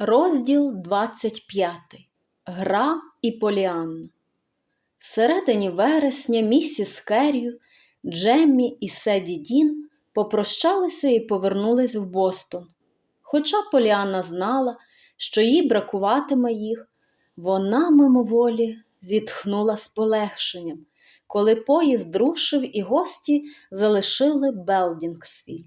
Розділ 25. Гра і Поліанна. Всередині вересня місіс Керрію, Джеммі і Седі Дін попрощалися і повернулись в Бостон. Хоча Поліанна знала, що їй бракуватиме їх, вона мимоволі зітхнула з полегшенням, коли поїзд рушив і гості залишили Белдінгсвіль.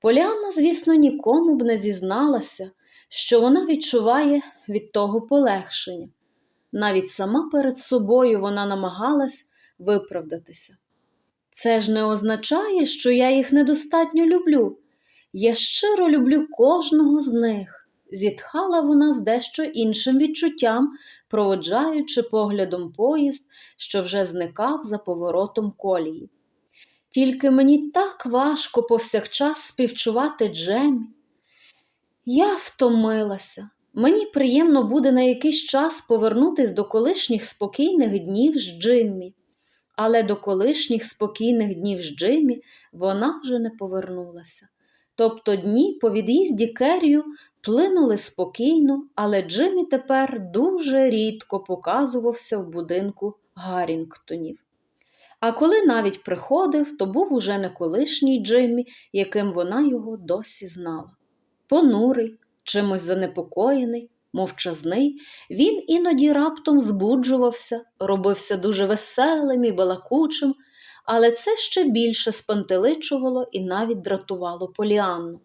Поліанна, звісно, нікому б не зізналася, що вона відчуває від того полегшення. Навіть сама перед собою вона намагалась виправдатися. Це ж не означає, що я їх недостатньо люблю. Я щиро люблю кожного з них, зітхала вона з дещо іншим відчуттям, проводжаючи поглядом поїзд, що вже зникав за поворотом колії. Тільки мені так важко повсякчас співчувати Джемі. Я втомилася. Мені приємно буде на якийсь час повернутись до колишніх спокійних днів з Джиммі. Але до колишніх спокійних днів з Джиммі вона вже не повернулася. Тобто дні по від'їзді Керрію плинули спокійно, але Джиммі тепер дуже рідко показувався в будинку Гаррінгтонів. А коли навіть приходив, то був уже не колишній Джиммі, яким вона його досі знала. Понурий, чимось занепокоєний, мовчазний, він іноді раптом збуджувався, робився дуже веселим і балакучим, але це ще більше спантеличувало і навіть дратувало Поліанну.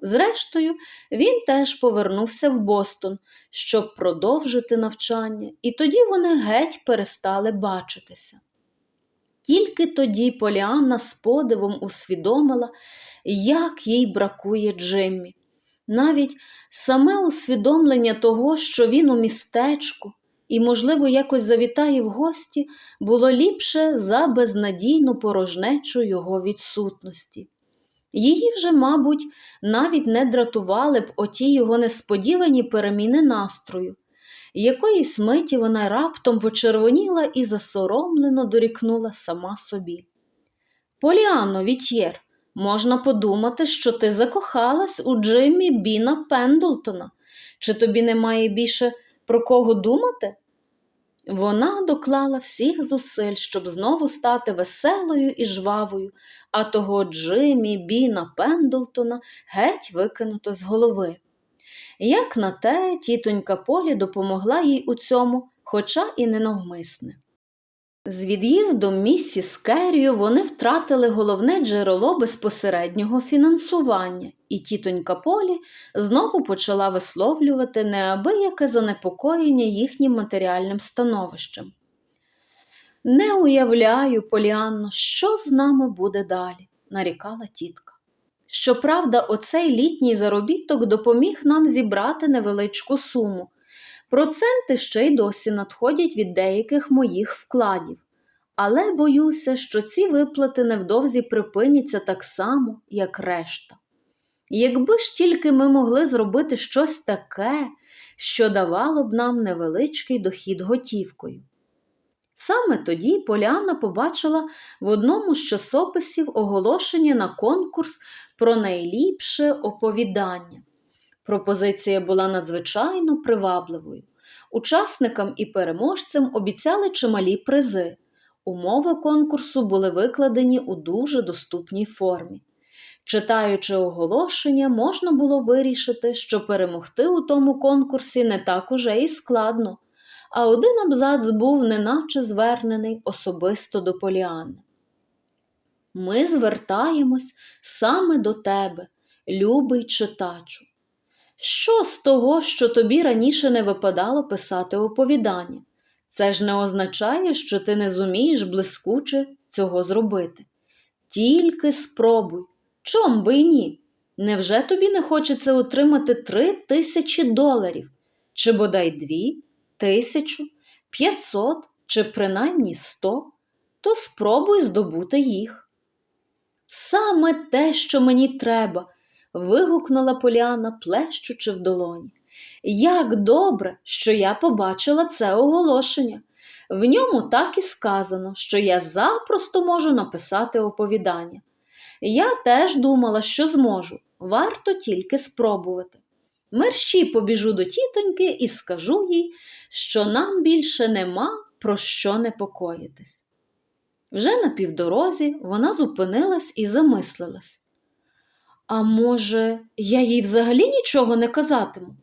Зрештою, він теж повернувся в Бостон, щоб продовжити навчання, і тоді вони геть перестали бачитися. Тільки тоді Поліанна з подивом усвідомила, як їй бракує Джиммі. Навіть саме усвідомлення того, що він у містечку і, можливо, якось завітає в гості, було ліпше за безнадійну порожнечу його відсутності. Її вже, мабуть, навіть не дратували б оті його несподівані переміни настрою. Якоїсь миті вона раптом почервоніла і засоромлено дорікнула сама собі. Поліано, Вітєр, можна подумати, що ти закохалась у Джиммі Біна Пендлтона. Чи тобі немає більше про кого думати? Вона доклала всіх зусиль, щоб знову стати веселою і жвавою, а того Джиммі Біна Пендлтона геть викинуто з голови. Як на те, тітонька Полі допомогла їй у цьому, хоча і не навмисне. З від'їздом місіс Керрію вони втратили головне джерело безпосереднього фінансування, і тітонька Полі знову почала висловлювати неабияке занепокоєння їхнім матеріальним становищем. Не уявляю, Поліанно, що з нами буде далі, нарікала тітка. Щоправда, оцей літній заробіток допоміг нам зібрати невеличку суму. Проценти ще й досі надходять від деяких моїх вкладів. Але боюся, що ці виплати невдовзі припиняться так само, як решта. Якби ж тільки ми могли зробити щось таке, що давало б нам невеличкий дохід готівкою. Саме тоді Поляна побачила в одному з часописів оголошення на конкурс про найліпше оповідання. Пропозиція була надзвичайно привабливою. Учасникам і переможцям обіцяли чималі призи. Умови конкурсу були викладені у дуже доступній формі. Читаючи оголошення, можна було вирішити, що перемогти у тому конкурсі не так уже і складно, а один абзац був неначе звернений особисто до Поліани. Ми звертаємось саме до тебе, любий читачу. Що з того, що тобі раніше не випадало писати оповідання? Це ж не означає, що ти не зумієш блискуче цього зробити. Тільки спробуй, чом би й ні? Невже тобі не хочеться отримати три тисячі доларів, чи бодай дві, тисячу, п'ятсот, чи принаймні сто, то спробуй здобути їх. Саме те, що мені треба, вигукнула Поляна, плещучи в долоні. Як добре, що я побачила це оголошення. В ньому так і сказано, що я запросто можу написати оповідання. Я теж думала, що зможу, варто тільки спробувати. мерщій побіжу до тітоньки і скажу їй, що нам більше нема про що непокоїтись. Вже на півдорозі вона зупинилась і замислилась. А може, я їй взагалі нічого не казатиму?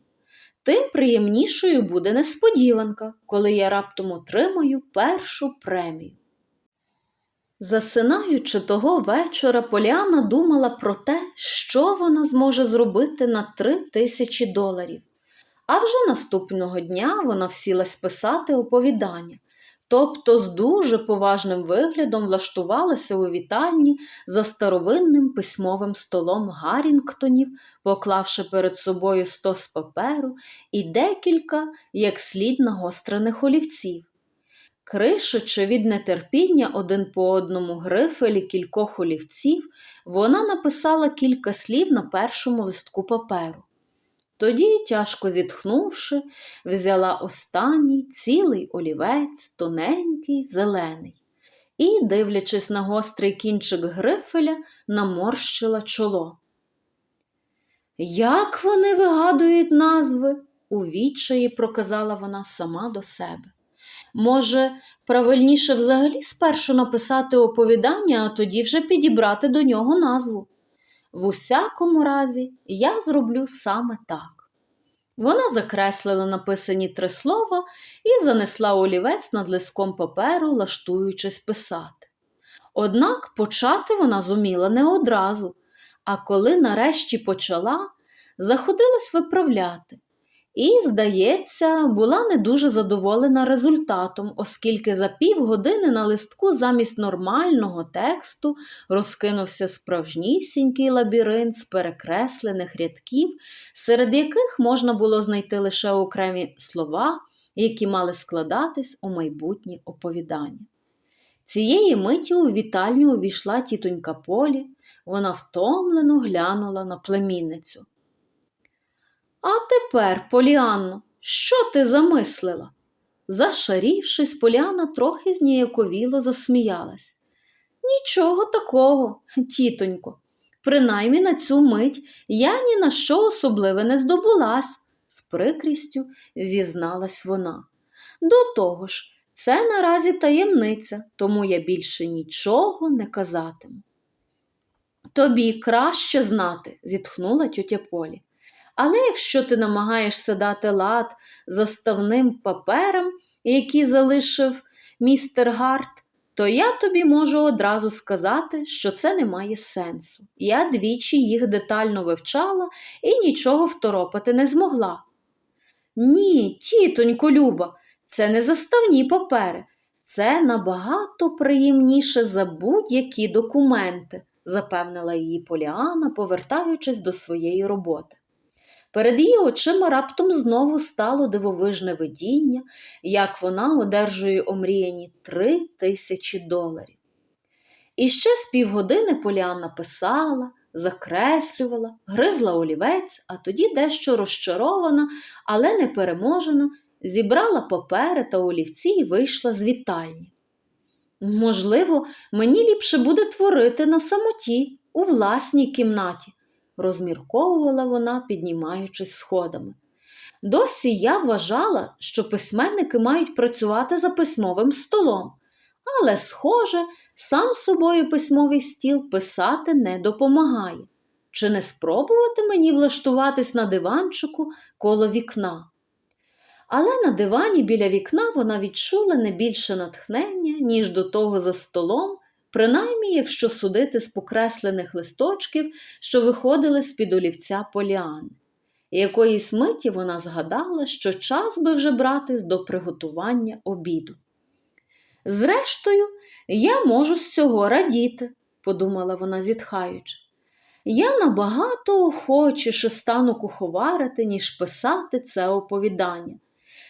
Тим приємнішою буде несподіванка, коли я раптом отримаю першу премію. Засинаючи того вечора, Поліана думала про те, що вона зможе зробити на три тисячі доларів. А вже наступного дня вона всілась писати оповідання, тобто з дуже поважним виглядом влаштувалася у вітальні за старовинним письмовим столом Гаррінгтонів, поклавши перед собою стос паперу і декілька, як слід нагострених олівців. Кришучи від нетерпіння один по одному грифелі кількох олівців, вона написала кілька слів на першому листку паперу. Тоді, тяжко зітхнувши, взяла останній цілий олівець, тоненький, зелений, і, дивлячись на гострий кінчик грифеля, наморщила чоло. Як вони вигадують назви? у відчаї проказала вона сама до себе. Може, правильніше взагалі спершу написати оповідання, а тоді вже підібрати до нього назву. В усякому разі, я зроблю саме так. Вона закреслила написані три слова і занесла олівець над листком паперу, лаштуючись писати. Однак почати вона зуміла не одразу, а коли нарешті почала, заходилась виправляти. І, здається, була не дуже задоволена результатом, оскільки за півгодини на листку замість нормального тексту розкинувся справжнісінький лабіринт з перекреслених рядків, серед яких можна було знайти лише окремі слова, які мали складатись у майбутнє оповідання. Цієї миті у вітальню увійшла тітонька Полі, вона втомлено глянула на племінницю. А тепер, Поліанно, що ти замислила? Зашарівшись, Поліана трохи зніяковіло засміялась. Нічого такого, тітонько. Принаймні на цю мить я ні на що особливе не здобулась, з прикрістю зізналась вона. До того ж, це наразі таємниця, тому я більше нічого не казатиму. Тобі краще знати, зітхнула тьотя Полі. Але якщо ти намагаєшся дати лад заставним паперам, які залишив містер Гарт, то я тобі можу одразу сказати, що це не має сенсу. Я двічі їх детально вивчала і нічого второпати не змогла. Ні, тітонько Люба, це не заставні папери, це набагато приємніше за будь-які документи, запевнила її Поліана, повертаючись до своєї роботи. Перед її очима раптом знову стало дивовижне видіння, як вона одержує омріяні три тисячі доларів. І ще з півгодини Поліанна писала, закреслювала, гризла олівець, а тоді дещо розчарована, але не переможена, зібрала папери та олівці і вийшла з вітальні. Можливо, мені ліпше буде творити на самоті, у власній кімнаті розмірковувала вона, піднімаючись сходами. Досі я вважала, що письменники мають працювати за письмовим столом, але, схоже, сам собою письмовий стіл писати не допомагає. Чи не спробувати мені влаштуватись на диванчику коло вікна? Але на дивані біля вікна вона відчула не більше натхнення, ніж до того за столом, принаймні, якщо судити з покреслених листочків, що виходили з-під олівця Поліани. І якоїсь миті вона згадала, що час би вже братись до приготування обіду. Зрештою, я можу з цього радіти, подумала вона, зітхаючи. Я набагато охочіше стану куховарити, ніж писати це оповідання.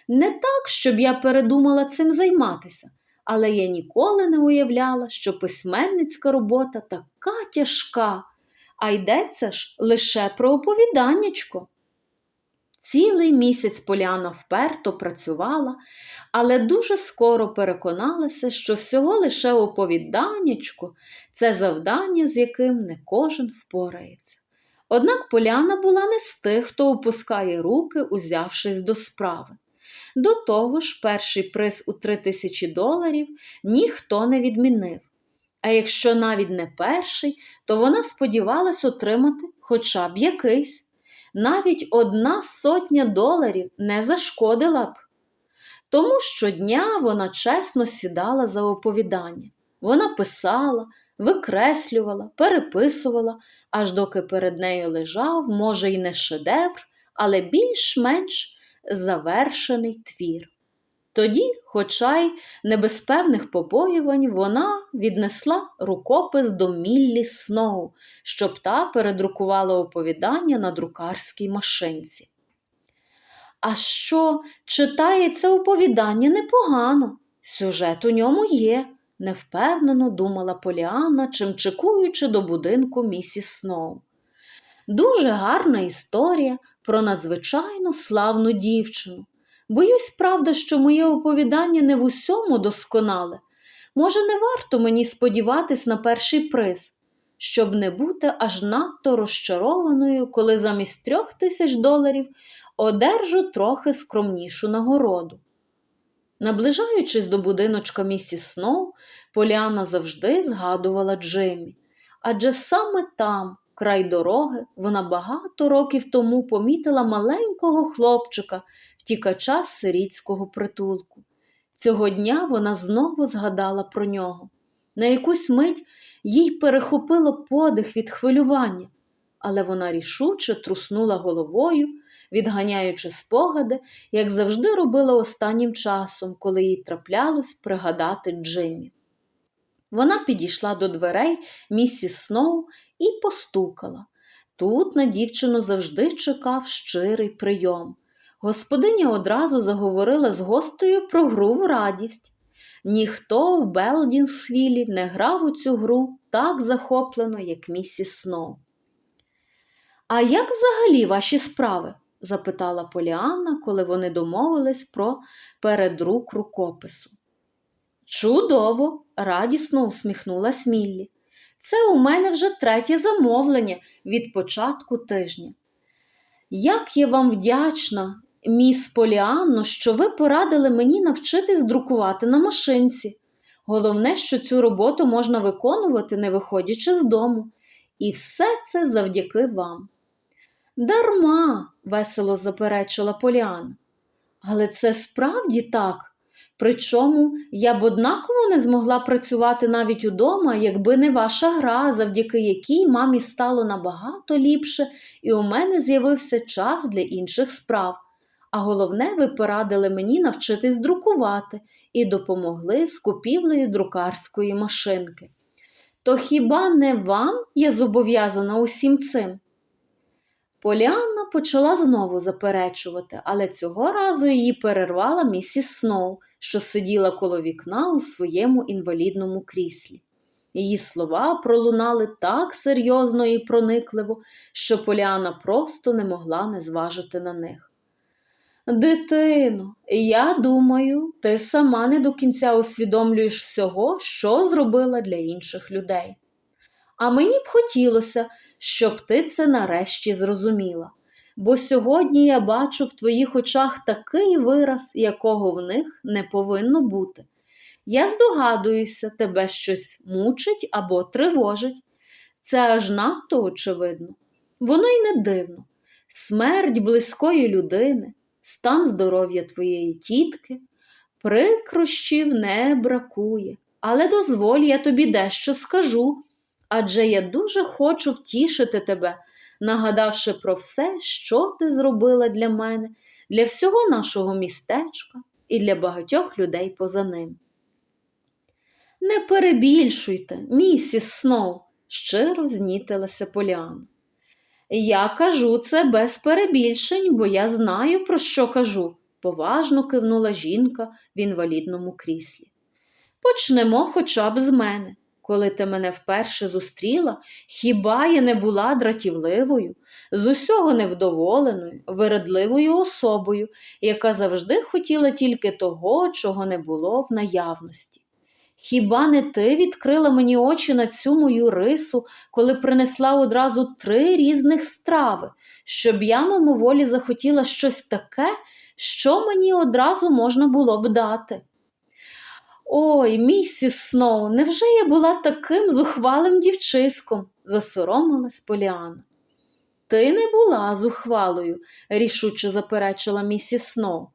Не так, щоб я передумала цим займатися, але я ніколи не уявляла, що письменницька робота така тяжка, а йдеться ж лише про оповіданнячко. Цілий місяць Поляна вперто працювала, але дуже скоро переконалася, що всього лише оповіданнячко це завдання, з яким не кожен впорається. Однак Поляна була не з тих, хто опускає руки, узявшись до справи. До того ж, перший приз у три тисячі доларів ніхто не відмінив. А якщо навіть не перший, то вона сподівалась отримати хоча б якийсь. Навіть одна сотня доларів не зашкодила б. Тому щодня вона чесно сідала за оповідання. Вона писала, викреслювала, переписувала, аж доки перед нею лежав, може, й не шедевр, але більш-менш завершений твір. Тоді, хоча й не без певних побоювань, вона віднесла рукопис до Міллі Сноу, щоб та передрукувала оповідання на друкарській машинці. А що читається оповідання непогано, сюжет у ньому є, невпевнено думала Поліанна, чимчикуючи до будинку місіс Сноу. Дуже гарна історія про надзвичайно славну дівчину. Боюсь, правда, що моє оповідання не в усьому досконале. Може, не варто мені сподіватись на перший приз, щоб не бути аж надто розчарованою, коли замість трьох тисяч доларів одержу трохи скромнішу нагороду. Наближаючись до будиночка місіс Сноу, Поліана завжди згадувала Джиммі, адже саме там, край дороги, вона багато років тому помітила маленького хлопчика, втікача з сирітського притулку. Цього дня вона знову згадала про нього. На якусь мить їй перехопило подих від хвилювання, але вона рішуче труснула головою, відганяючи спогади, як завжди робила останнім часом, коли їй траплялось пригадати Джиммі. Вона підійшла до дверей місіс Сноу і постукала. Тут на дівчину завжди чекав щирий прийом. Господиня одразу заговорила з гостею про гру в радість. Ніхто в Белдінсвілі не грав у цю гру так захоплено, як місіс Сноу. А як взагалі ваші справи? запитала Поліанна, коли вони домовились про передрук рукопису. Чудово, радісно усміхнулась Міллі. Це у мене вже третє замовлення від початку тижня. Як я вам вдячна, міс Поліанно, що ви порадили мені навчитись друкувати на машинці. Головне, що цю роботу можна виконувати, не виходячи з дому. І все це завдяки вам. Дарма, весело заперечила Поліана. Але це справді так. Причому я б однаково не змогла працювати навіть удома, якби не ваша гра, завдяки якій мамі стало набагато ліпше, і у мене з'явився час для інших справ. А головне, ви порадили мені навчитись друкувати і допомогли з купівлею друкарської машинки. То хіба не вам я зобов'язана усім цим? Поліанна почала знову заперечувати, але цього разу її перервала місіс Сноу, що сиділа коло вікна у своєму інвалідному кріслі. Її слова пролунали так серйозно і проникливо, що Поліана просто не могла не зважити на них. Дитино, я думаю, ти сама не до кінця усвідомлюєш всього, що зробила для інших людей. А мені б хотілося, щоб ти це нарешті зрозуміла, бо сьогодні я бачу в твоїх очах такий вираз, якого в них не повинно бути. Я здогадуюся, тебе щось мучить або тривожить. Це аж надто очевидно. Воно й не дивно. Смерть близької людини, стан здоров'я твоєї тітки, прикрощів не бракує. Але дозволь, я тобі дещо скажу адже я дуже хочу втішити тебе, нагадавши про все, що ти зробила для мене, для всього нашого містечка і для багатьох людей поза ним. Не перебільшуйте, місіс Сноу, щиро знітилася Поліана. Я кажу це без перебільшень, бо я знаю, про що кажу, поважно кивнула жінка в інвалідному кріслі. Почнемо хоча б з мене. Коли ти мене вперше зустріла, хіба я не була дратівливою, з усього невдоволеною, вередливою особою, яка завжди хотіла тільки того, чого не було в наявності. Хіба не ти відкрила мені очі на цю мою рису, коли принесла одразу три різних страви, щоб я мимоволі захотіла щось таке, що мені одразу можна було б дати? Ой, місіс Сноу, невже я була таким зухвалим дівчиськом? засоромилась Поліана. Ти не була зухвалою, рішуче заперечила місіс Сноу.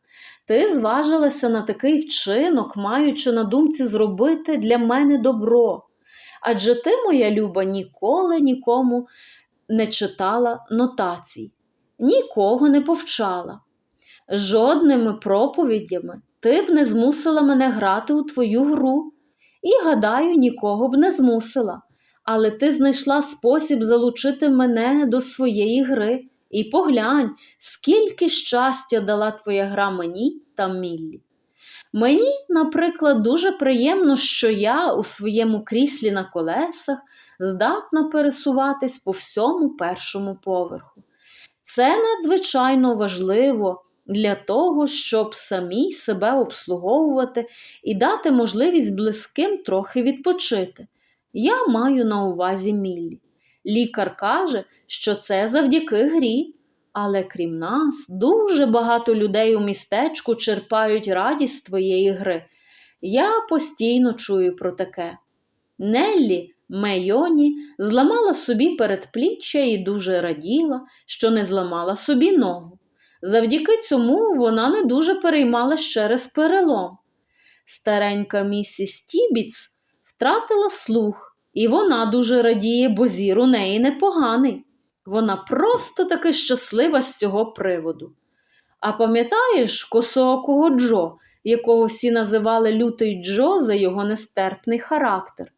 Ти зважилася на такий вчинок, маючи на думці зробити для мене добро. Адже ти, моя люба, ніколи нікому не читала нотацій, нікого не повчала. Жодними проповідями ти б не змусила мене грати у твою гру, і, гадаю, нікого б не змусила. Але ти знайшла спосіб залучити мене до своєї гри. І поглянь, скільки щастя дала твоя гра мені та Міллі. Мені, наприклад, дуже приємно, що я у своєму кріслі на колесах здатна пересуватись по всьому першому поверху. Це надзвичайно важливо для того, щоб самі себе обслуговувати і дати можливість близьким трохи відпочити. Я маю на увазі Міллі. Лікар каже, що це завдяки грі, але крім нас, дуже багато людей у містечку черпають радість твоєї гри. Я постійно чую про таке. Неллі Мейоні зламала собі передпліччя і дуже раділа, що не зламала собі ногу. Завдяки цьому вона не дуже переймалась через перелом. Старенька місіс Тібіц втратила слух, і вона дуже радіє, бо зір у неї непоганий. Вона просто таки щаслива з цього приводу. А пам'ятаєш косоокого Джо, якого всі називали Лютий Джо за його нестерпний характер?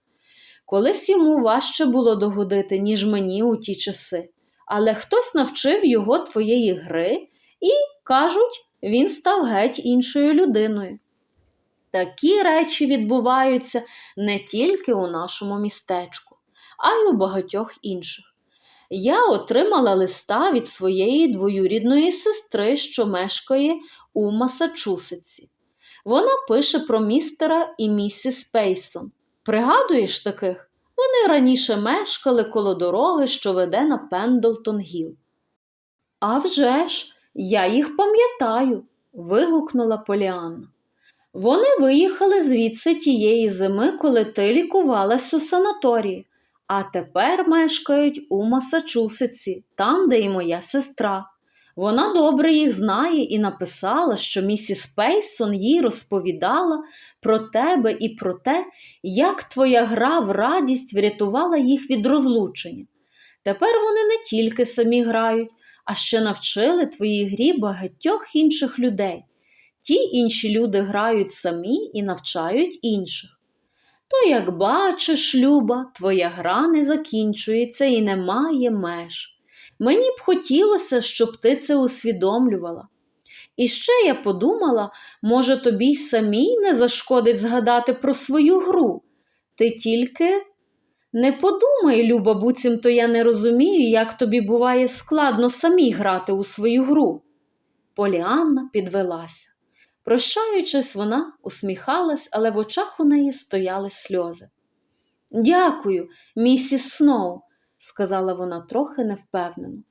Колись йому важче було догодити, ніж мені у ті часи, але хтось навчив його твоєї гри і, кажуть, він став геть іншою людиною. Такі речі відбуваються не тільки у нашому містечку, а й у багатьох інших. Я отримала листа від своєї двоюрідної сестри, що мешкає у Масачусетсі. Вона пише про містера і місіс Пейсон. Пригадуєш таких? Вони раніше мешкали коло дороги, що веде на Пендлтон Гіл. «А вже ж, я їх пам'ятаю, вигукнула Поліанна. Вони виїхали звідси тієї зими, коли ти лікувалась у санаторії, а тепер мешкають у Масачусетсі, там, де і моя сестра. Вона добре їх знає і написала, що місіс Пейсон їй розповідала про тебе і про те, як твоя гра в радість врятувала їх від розлучення. Тепер вони не тільки самі грають, а ще навчили твоїй грі багатьох інших людей. Ті інші люди грають самі і навчають інших. То, як бачиш, Люба, твоя гра не закінчується і не має меж. Мені б хотілося, щоб ти це усвідомлювала. І ще я подумала, може, тобі й самій не зашкодить згадати про свою гру. Ти тільки не подумай, Люба, буцімто я не розумію, як тобі буває складно самій грати у свою гру. Поліанна підвелася. Прощаючись, вона усміхалась, але в очах у неї стояли сльози. Дякую, місіс Сноу, сказала вона трохи невпевнено.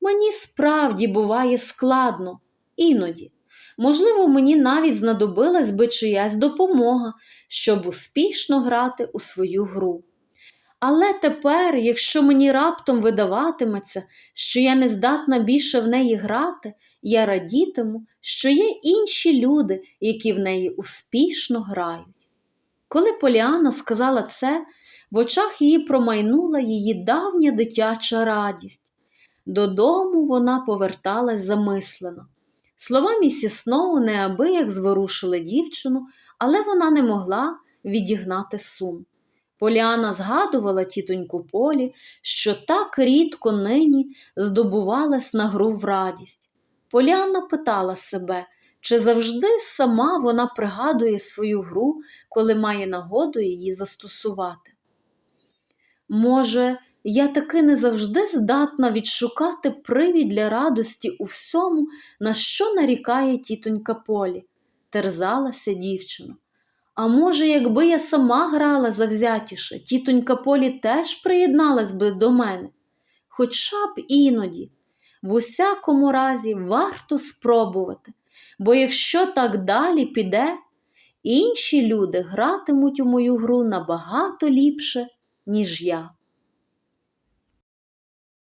Мені справді буває складно, іноді. Можливо, мені навіть знадобилась би чиясь допомога, щоб успішно грати у свою гру. Але тепер, якщо мені раптом видаватиметься, що я не здатна більше в неї грати, я радітиму, що є інші люди, які в неї успішно грають. Коли Поліана сказала це, в очах її промайнула її давня дитяча радість. Додому вона поверталась замислено. Слова місіс Сноу неабияк зворушили дівчину, але вона не могла відігнати сум. Поліана згадувала тітоньку Полі, що так рідко нині здобувалась на гру в радість. Поліана питала себе, чи завжди сама вона пригадує свою гру, коли має нагоду її застосувати. Може, я таки не завжди здатна відшукати привід для радості у всьому, на що нарікає тітонька Полі, терзалася дівчина. А може, якби я сама грала завзятіше, тітонька Полі теж приєдналась би до мене. Хоча б іноді, в усякому разі, варто спробувати, бо якщо так далі піде, інші люди гратимуть у мою гру набагато ліпше, ніж я.